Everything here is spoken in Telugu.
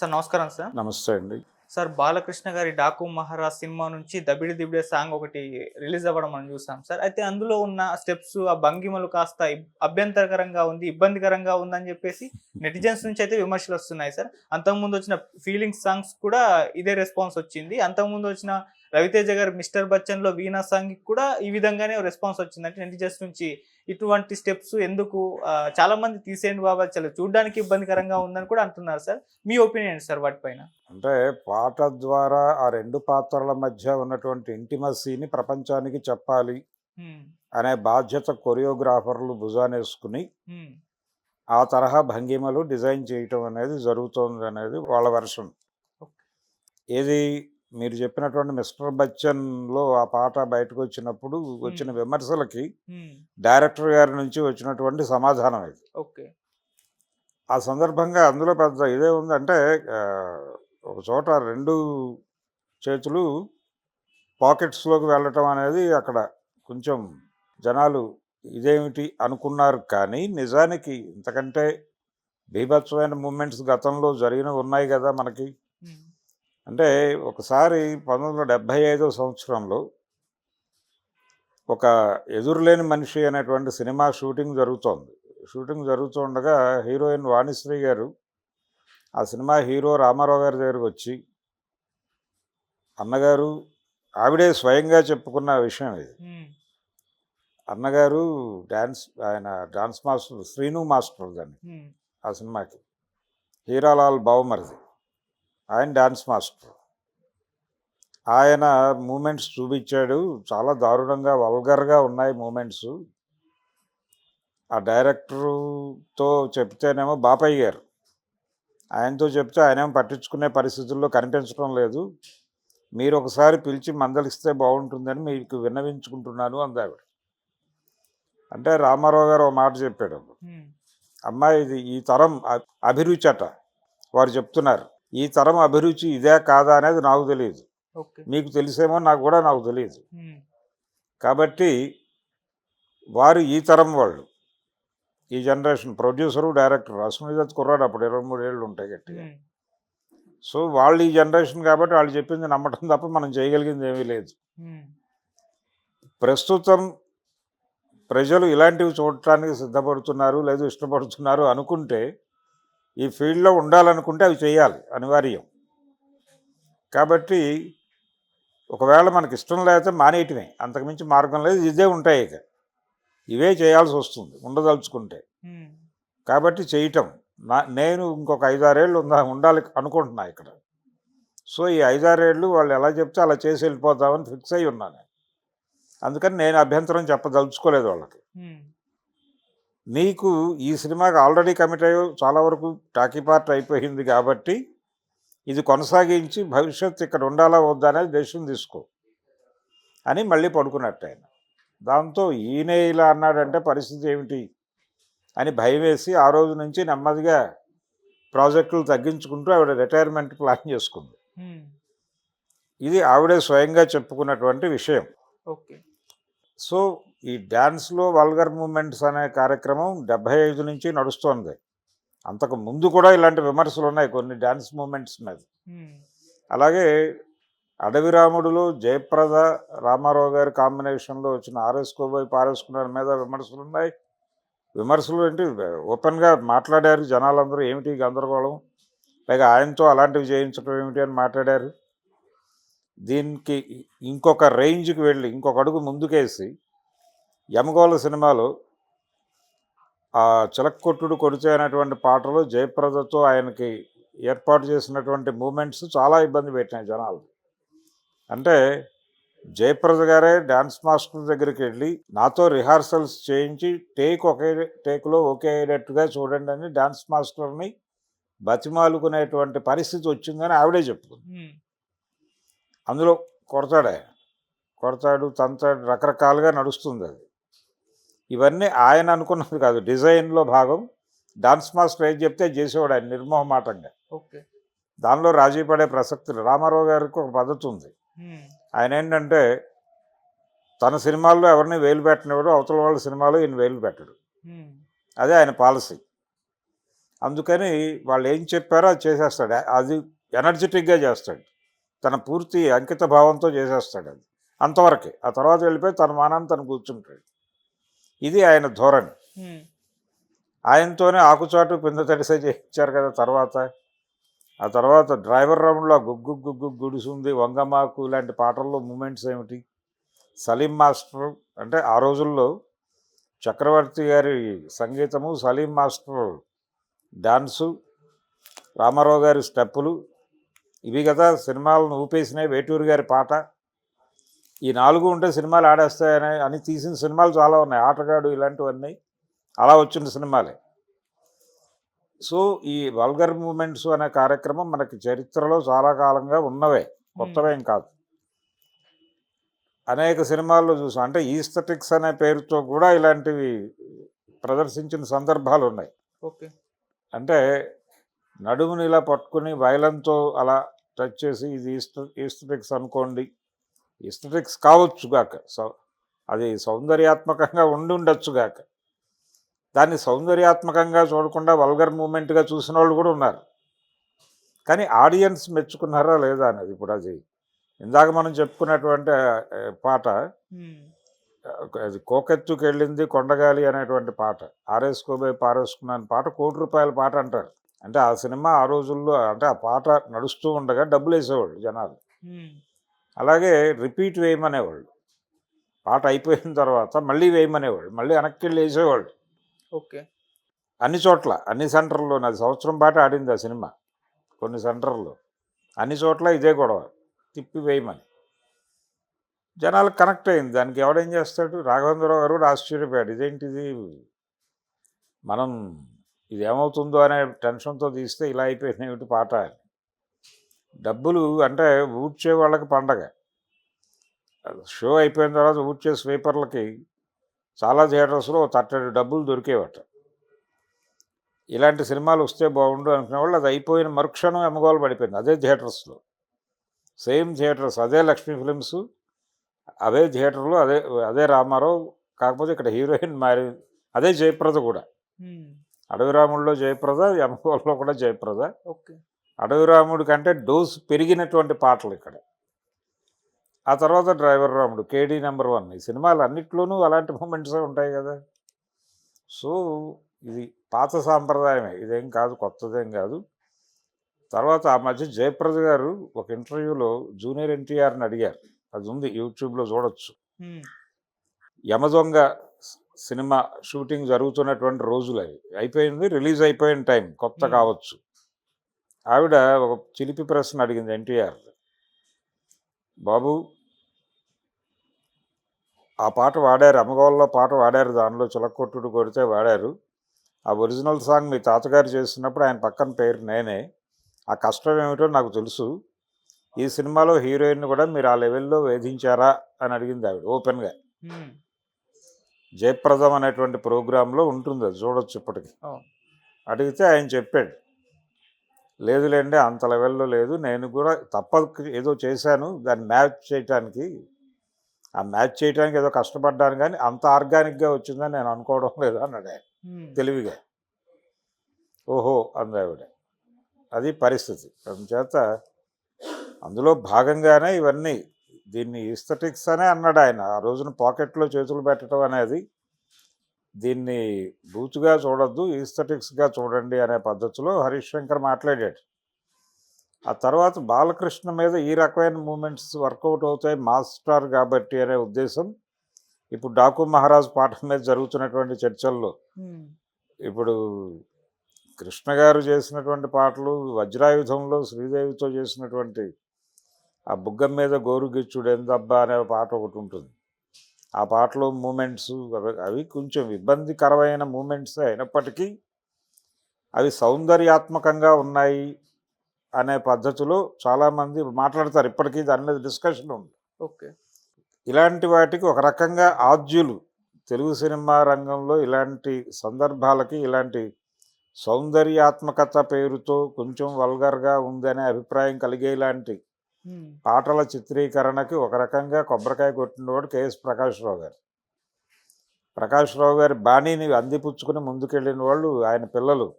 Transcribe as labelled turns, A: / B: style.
A: సార్ నమస్కారం సార్.
B: నమస్తే అండి.
A: సార్ బాలకృష్ణ గారి డాకు మహారాజ్ సినిమా నుంచి దబిడి దిబిడే సాంగ్ ఒకటి రిలీజ్ అవ్వడం మనం చూసాం సార్. అయితే అందులో ఉన్న స్టెప్స్ ఆ భంగిమలు కాస్త అభ్యంతరకరంగా ఉంది ఇబ్బందికరంగా ఉందని చెప్పేసి నెటిజన్స్ నుంచి అయితే విమర్శలు వస్తున్నాయి సార్. అంతకుముందు వచ్చిన ఫీలింగ్స్ సాంగ్స్ కూడా ఇదే రెస్పాన్స్ వచ్చింది. అంతకుముందు వచ్చిన రవితేజ గారి మిస్టర్ బచ్చన్లో వీణా సాంగ్ కూడా ఈ విధంగానే రెస్పాన్స్ వచ్చింది. అంటే నెటిజన్స్ నుంచి ఇటువంటి స్టెప్స్ ఎందుకు చాలా మంది తీసేయండి బాబా చాలా చూడడానికి ఇబ్బందికరంగా ఉందని కూడా అంటున్నారు సార్. మీ ఒపీనియన్ సార్ వాటిపైన?
B: అంటే పాట ద్వారా ఆ రెండు పాత్రల మధ్య ఉన్నటువంటి ఇంటిమసీని ప్రపంచానికి చెప్పాలి అనే బాధ్యత కొరియోగ్రాఫర్లు భుజానేసుకుని ఆ తరహా భంగిమలు డిజైన్ చేయటం అనేది జరుగుతోంది అనేది వాళ్ళ వర్షం ఏది మీరు చెప్పినటువంటి మిస్టర్ బచ్చన్లో ఆ పాట బయటకు వచ్చినప్పుడు వచ్చిన విమర్శలకి డైరెక్టర్ గారి నుంచి వచ్చినటువంటి సమాధానం ఇది.
A: ఓకే.
B: ఆ సందర్భంగా అందులో పెద్ద ఇదే ఉందంటే ఒక చోట రెండు చేతులు పాకెట్స్లోకి వెళ్ళటం అనేది అక్కడ కొంచెం జనాలు ఇదేమిటి అనుకున్నారు కానీ నిజానికి ఇంతకంటే బీభత్సమైన మూమెంట్స్ గతంలో జరిగినవి ఉన్నాయి కదా మనకి. అంటే ఒకసారి పంతొమ్మిది వందల డెబ్భై ఐదో సంవత్సరంలో ఒక ఎదురులేని మనిషి అనేటువంటి సినిమా షూటింగ్ జరుగుతోంది. షూటింగ్ జరుగుతుండగా హీరోయిన్ వాణిశ్రీ గారు ఆ సినిమా హీరో రామారావు గారి దగ్గరకు వచ్చి అన్నగారు ఆవిడే స్వయంగా చెప్పుకున్న విషయం ఇది. అన్నగారు డ్యాన్స్ ఆయన డాన్స్ మాస్టర్ శ్రీను మాస్టర్ దాన్ని ఆ సినిమాకి. హీరాలాల్ బావమరిది. ఆయన డాన్స్ మాస్టర్. ఆయన మూమెంట్స్ చూపించాడు. చాలా దారుణంగా వల్గర్గా ఉన్నాయి మూమెంట్స్. ఆ డైరెక్టరుతో చెప్తేనేమో బాపయ్య గారు. ఆయనతో చెప్తే ఆయనేమో పట్టించుకునే పరిస్థితుల్లో కనిపించడం లేదు. మీరు ఒకసారి పిలిచి మందలిస్తే బాగుంటుందని మీకు విన్నవించుకుంటున్నాను అందావిడ. అంటే రామారావు గారు ఒక మాట చెప్పాడు. అమ్మాయి ఇది ఈ తరం అభిరుచి అట. వారు చెప్తున్నారు. ఈ తరం అభిరుచి ఇదే కాదా అనేది నాకు తెలియదు మీకు తెలిసేమో నాకు కూడా నాకు తెలియదు కాబట్టి వారు ఈ తరం వాళ్ళు. ఈ జనరేషన్ ప్రొడ్యూసరు డైరెక్టర్ అశ్వనిదత్ కుర్రాడు అప్పుడు ఇరవై మూడు ఏళ్ళు ఉంటాయి గట్టిగా. సో వాళ్ళు ఈ జనరేషన్ కాబట్టి వాళ్ళు చెప్పింది నమ్మటం తప్ప మనం చేయగలిగింది ఏమీ లేదు. ప్రస్తుతం ప్రజలు ఇలాంటివి చూడటానికి సిద్ధపడుతున్నారు లేదు ఇష్టపడుతున్నారు అనుకుంటే ఈ ఫీల్డ్లో ఉండాలనుకుంటే అవి చేయాలి అనివార్యం. కాబట్టి ఒకవేళ మనకి ఇష్టం లేకపోతే మానేయటమే. అంతకుమించి మార్గం లేదు ఇదే ఉంటాయి ఇక. ఇవే చేయాల్సి వస్తుంది ఉండదలుచుకుంటే. కాబట్టి చేయటం. నా నేను ఇంకొక ఐదారేళ్ళు ఉందా ఉండాలి అనుకుంటున్నా ఇక్కడ. సో ఈ ఐదారేళ్ళు వాళ్ళు ఎలా చెప్తే అలా చేసి వెళ్ళిపోతామని ఫిక్స్ అయి ఉన్నాను. అందుకని నేను అభ్యంతరం చెప్పదలుచుకోలేదు వాళ్ళకి. నీకు ఈ సినిమాకి ఆల్రెడీ కమిట్ అయ్యో చాలా వరకు టాకీ పార్ట్ అయిపోయింది కాబట్టి ఇది కొనసాగించి భవిష్యత్తు ఇక్కడ ఉండాలా వద్దా అనేది డెసిషన్ తీసుకో అని మళ్ళీ పడుకున్నట్టు ఆయన. దాంతో ఈయనే ఇలా అన్నాడంటే పరిస్థితి ఏమిటి అని భయం వేసి ఆ రోజు నుంచి నెమ్మదిగా ప్రాజెక్టులు తగ్గించుకుంటూ ఆవిడ రిటైర్మెంట్ ప్లాన్ చేసుకుంది. ఇది ఆవిడే స్వయంగా చెప్పుకున్నటువంటి విషయం.
A: ఓకే.
B: సో ఈ డ్యాన్స్లో వల్గర్ మూమెంట్స్ అనే కార్యక్రమం డెబ్భై ఐదు నుంచి నడుస్తోంది. అంతకు ముందు కూడా ఇలాంటి విమర్శలు ఉన్నాయి కొన్ని డ్యాన్స్ మూమెంట్స్ మీద. అలాగే అడవి రాముడులో జయప్రద రామారావు గారి కాంబినేషన్లో వచ్చిన ఆర్ఎస్కోబోయి పారేసుకున్న మీద విమర్శలు ఉన్నాయి విమర్శలు ఏంటి? ఓపెన్గా మాట్లాడారు జనాలందరూ ఏమిటి గందరగోళం? పైగా ఆయనతో అలాంటివి చేయించడం ఏమిటి అని మాట్లాడారు? దీనికి ఇంకొక రేంజ్కి వెళ్ళి ఇంకొక అడుగు ముందుకేసి యమగోళ సినిమాలో ఆ చిలక్కొట్టుడు కొడితే అనేటువంటి పాటలో జయప్రదతో ఆయనకి ఏర్పాటు చేసినటువంటి మూమెంట్స్ చాలా ఇబ్బంది పెట్టినాయి జనాలు. అంటే జయప్రద గారే డ్యాన్స్ మాస్టర్ దగ్గరికి వెళ్ళి నాతో రిహార్సల్స్ చేయించి టేక్ ఒకే టేక్లో ఒకే అయ్యేటట్టుగా చూడండి అని డ్యాన్స్ మాస్టర్ని బతిమాలుకునేటువంటి పరిస్థితి వచ్చిందని ఆవిడే చెప్పుకుంది. అందులో కొడతాడు కొడతాడు తంతాడు రకరకాలుగా నడుస్తుంది అది. ఇవన్నీ ఆయన అనుకున్నది కాదు. డిజైన్లో భాగం. డాన్స్ మాస్టర్ ఏం చెప్తే చేసేవాడు ఆయన నిర్మోహమాటంగా.
A: ఓకే.
B: దానిలో రాజీ పడే ప్రసక్తి లేదు. రామారావు గారికి ఒక పద్ధతి ఉంది. ఆయన ఏంటంటే తన సినిమాల్లో ఎవరిని వేలు పెట్టనివాడు అవతల వాళ్ళ సినిమాలో ఈయన వేలు పెట్టడు. అదే ఆయన పాలసీ. అందుకని వాళ్ళు ఏం చెప్పారో అది చేసేస్తాడు. అది ఎనర్జెటిక్గా చేస్తాడు. తన పూర్తి అంకిత భావంతో చేసేస్తాడు అది. అంతవరకే. ఆ తర్వాత వెళ్ళిపోయి తన మానాన్ని తను కూర్చుంటాడు. ఇది ఆయన ధోరణి. ఆయనతోనే ఆకుచాటు పింద తడిసే చేయించారు కదా తర్వాత. ఆ తర్వాత డ్రైవర్ రౌండ్లో గుగ్గు గుగ్గు గుడిసుంది వంగమాకు ఇలాంటి పాటల్లో మూమెంట్స్ ఏమిటి? సలీం మాస్టర్ అంటే ఆ రోజుల్లో చక్రవర్తి గారి సంగీతము సలీం మాస్టర్ డాన్సు రామారావు గారి స్టెప్పులు ఇవి కదా సినిమాలను ఊపేసినాయి వేటూరు గారి పాట. ఈ నాలుగు ఉంటే సినిమాలు ఆడేస్తాయని అని తీసిన సినిమాలు చాలా ఉన్నాయి. ఆటగాడు ఇలాంటివన్నీ అలా వచ్చిన సినిమాలే. సో ఈ వల్గర్ మూమెంట్స్ అనే కార్యక్రమం మనకి చరిత్రలో చాలా కాలంగా ఉన్నవే. కొత్తవేం కాదు. అనేక సినిమాల్లో చూసాం. అంటే ఈస్థెటిక్స్ అనే పేరుతో కూడా ఇలాంటివి ప్రదర్శించిన సందర్భాలు ఉన్నాయి.
A: ఓకే.
B: అంటే నడుముని ఇలా పట్టుకుని వైలంతో అలా టచ్ చేసి ఇది ఈస్ట ఈస్థెటిక్స్ అనుకోండి ఈస్థెటిక్స్ కావచ్చు గాక. సౌ అది సౌందర్యాత్మకంగా ఉండి ఉండొచ్చు గాక. దాన్ని సౌందర్యాత్మకంగా చూడకుండా వల్గర్ మూమెంట్గా చూసిన వాళ్ళు కూడా ఉన్నారు. కానీ ఆడియన్స్ మెచ్చుకున్నారా లేదా అనేది ఇప్పుడు అది ఇందాక మనం చెప్పుకున్నటువంటి పాట అది కోకెత్తుకు వెళ్ళింది కొండగాలి అనేటువంటి పాట. ఆరేసుకోబోయి పారేసుకున్నాను పాట కోటి రూపాయల పాట అంటారు. అంటే ఆ సినిమా ఆ రోజుల్లో అంటే ఆ పాట నడుస్తూ ఉండగా డబ్బులు వేసేవాళ్ళు జనాలు అలాగే రిపీట్ వేయమనేవాళ్ళు. పాట అయిపోయిన తర్వాత మళ్ళీ వేయమనేవాళ్ళు. మళ్ళీ వెనక్కి వెళ్ళి వేసేవాళ్ళు
A: ఓకే.
B: అన్ని చోట్ల అన్ని సెంటర్లో నాది సంవత్సరం పాట ఆడింది ఆ సినిమా. కొన్ని సెంటర్లో. అన్ని చోట్ల ఇదే గొడవ. తిప్పి వేయమని. జనాలకు కనెక్ట్ అయింది. దానికి ఎవడేం చేస్తాడు? రాఘవేంద్రరావు గారు కూడా ఆశ్చర్యపోయాడు. ఇదేంటిది? మనం ఇది ఏమవుతుందో అనే టెన్షన్తో తీస్తే ఇలా అయిపోయింది ఏమిటి పాట అని. డబ్బులు అంటే ఊడ్చే వాళ్ళకి పండగ. షో అయిపోయిన తర్వాత ఊడ్చే స్వీపర్లకి చాలా థియేటర్స్లో తట్టడి డబ్బులు దొరికేవట. ఇలాంటి సినిమాలు వస్తే బాగుండు అనుకునే వాళ్ళు అది అయిపోయిన మరుక్షణం ఎమ్మగోలు పడిపోయింది. అదే థియేటర్స్లో. సేమ్ థియేటర్స్ అదే లక్ష్మీ ఫిలిమ్స్ అదే థియేటర్లో అదే అదే రామారావు కాకపోతే ఇక్కడ హీరోయిన్ మారి అదే జయప్రద కూడా.
A: ఉమ్,
B: అడవిరాముడిలో జయప్రద ఎమ్మగోల్లో కూడా జయప్రద.
A: ఓకే.
B: అడవిరాముడి కంటే డోస్ పెరిగినటువంటి పాటలు ఇక్కడ. ఆ తర్వాత డ్రైవర్ రాముడు కేడీ నెంబర్ వన్. ఈ సినిమాలు అన్నిట్లోనూ అలాంటి మూమెంట్సే ఉంటాయి కదా. సో ఇది పాత సాంప్రదాయమే. ఇదేం కాదు కొత్తదేం కాదు. తర్వాత ఆ మధ్య జయప్రద గారు ఒక ఇంటర్వ్యూలో జూనియర్ ఎన్టీఆర్ని అడిగారు. అది ఉంది యూట్యూబ్లో చూడొచ్చు. యమదొంగ సినిమా షూటింగ్ జరుగుతున్నటువంటి రోజులు అవి. అయిపోయింది రిలీజ్ అయిపోయిన టైం. కొత్త. కావచ్చు. ఆవిడ ఒక చిలిపి ప్రశ్న అడిగింది ఎన్టీఆర్. బాబు ఆ పాట వాడారు అమ్మగోళ్ళలో పాట వాడారు దానిలో చిలకొట్టుడు కొడితే వాడారు. ఆ ఒరిజినల్ సాంగ్ మీ తాతగారు చేస్తున్నప్పుడు ఆయన పక్కన పేరు నేనే. ఆ కష్టం ఏమిటో నాకు తెలుసు. ఈ సినిమాలో హీరోయిన్ కూడా మీరు ఆ లెవెల్లో వేధించారా? అని అడిగింది ఆవిడ ఓపెన్గా. జయప్రదం అనేటువంటి ప్రోగ్రాంలో ఉంటుంది అది చూడొచ్చు ఇప్పటికి. అడిగితే ఆయన చెప్పాడు. లేదులేండి అంత లెవెల్లో లేదు. నేను కూడా తప్పదు ఏదో చేశాను దాన్ని మ్యాచ్ చేయటానికి ఆ మ్యాచ్ చేయడానికి ఏదో కష్టపడ్డాను కానీ అంత ఆర్గానిక్గా వచ్చిందని నేను అనుకోవడం లేదు అన్నాడు ఆయన తెలివిగా. ఓహో అంది ఆవిడ. అది పరిస్థితి. అందుచేత అందులో భాగంగానే ఇవన్నీ దీన్ని ఈస్థెటిక్స్ అనే అన్నాడు ఆయన. ఆ రోజున పాకెట్లో చేతులు పెట్టడం అనేది దీన్ని బూతుగా చూడొద్దు ఈస్థెటిక్స్గా చూడండి అనే పద్ధతిలో హరీష్ శంకర్ మాట్లాడాడు. ఆ తర్వాత బాలకృష్ణ మీద ఈ రకమైన మూమెంట్స్ వర్కౌట్ అవుతాయి మాస్టర్ కాబట్టి అనే ఉద్దేశం. ఇప్పుడు డాకు మహారాజ్ పాఠం మీద జరుగుతున్నటువంటి చర్చల్లో ఇప్పుడు కృష్ణ గారు చేసినటువంటి పాటలు వజ్రాయుధంలో శ్రీదేవితో చేసినటువంటి ఆ బుగ్గం మీద గోరుగిచ్చుడు ఎందబ్బా అనే పాట ఒకటి ఉంటుంది. ఆ పాటలో మూమెంట్స్ అవి అవి కొంచెం ఇబ్బందికరమైన మూమెంట్స్ అయినప్పటికీ అవి సౌందర్యాత్మకంగా ఉన్నాయి అనే పద్ధతిలో చాలామంది మాట్లాడతారు. ఇప్పటికీ దాని మీద డిస్కషన్ ఉంది.
A: ఓకే.
B: ఇలాంటి వాటికి ఒక రకంగా ఆద్యులు. తెలుగు సినిమా రంగంలో ఇలాంటి సందర్భాలకి ఇలాంటి సౌందర్యాత్మకత పేరుతో కొంచెం వల్గర్గా ఉందనే అభిప్రాయం కలిగేలాంటి పాటల చిత్రీకరణకి ఒక రకంగా కొబ్బరికాయ కొట్టినవాడు కేఎస్ ప్రకాశ్రావు గారు. ప్రకాశ్రావు గారి బాణీని అందిపుచ్చుకుని ముందుకెళ్ళిన వాళ్ళు ఆయన పిల్లలు.